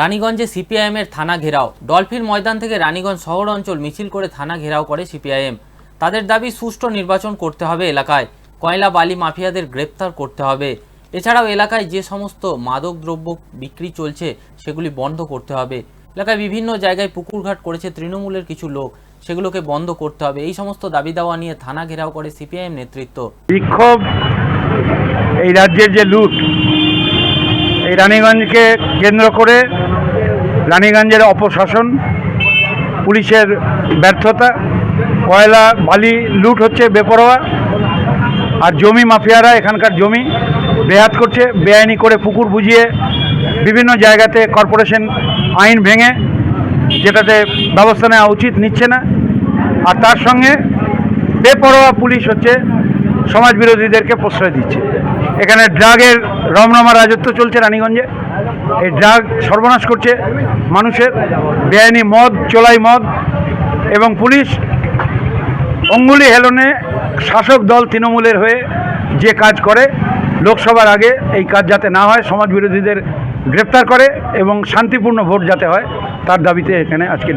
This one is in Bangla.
রানীগঞ্জে সিপিআইএমের থানা ঘেরাও। ডলফিন ময়দান থেকে রানীগঞ্জ শহর অঞ্চল মিছিল করে থানা ঘেরাও করে সিপিআইএম। তাদের দাবি, সুষ্ঠু নির্বাচন করতে হবে এলাকায়। কয়লা বালি মাফিয়াদের গ্রেপ্তার করতে হবে। এছাড়াও এলাকায় যে সমস্ত মাদক দ্রব্য বিক্রি চলছে, সেগুলি বন্ধ করতে হবে। এলাকায় বিভিন্ন জায়গায় পুকুরঘাট করেছে তৃণমূলের কিছু লোক। সেগুলোকে বন্ধ করতে হবে। এই সমস্ত দাবি দাওয়া নিয়ে থানা ঘেরাও করে সিপিআইএম নেতৃত্ব। বিক্ষোভ এই রাজ্যের যে লুট এই রানীগঞ্জকে কেন্দ্র করে রানীগঞ্জের অপশাসন, পুলিশের ব্যর্থতা, কয়লা, বালি, লুট হচ্ছে বেপরোয়া, আর জমি মাফিয়ারা, এখানকার জমি বেহাত করছে, বেআইনি করে পুকুর বুঝিয়ে বিভিন্ন জায়গাতে কর্পোরেশন আইন ভেঙে যেটাতে ব্যবস্থা নেওয়া উচিত নিচ্ছে না। আর তার সঙ্গে বেপরোয়া পুলিশ হচ্ছে সমাজ বিরোধীদেরকে প্রশ্রয় দিচ্ছে। এখানে ড্রাগের রমরমা রাজত্ব চলছে রানীগঞ্জে। এই ড্রাগ সর্বনাশ করছে মানুষের। বেআইনি মদ, চোলাই মদ এবং পুলিশ অঙ্গুলি হেলনে শাসক দল তৃণমূলের হয়ে যে কাজ করে, লোকসভার আগে এই কাজ যাতে না হয় সমাজ বিরোধীদের গ্রেপ্তার করে এবং শান্তিপূর্ণ ভোট যাতে হয়, তার দাবিতে এখানে আজকে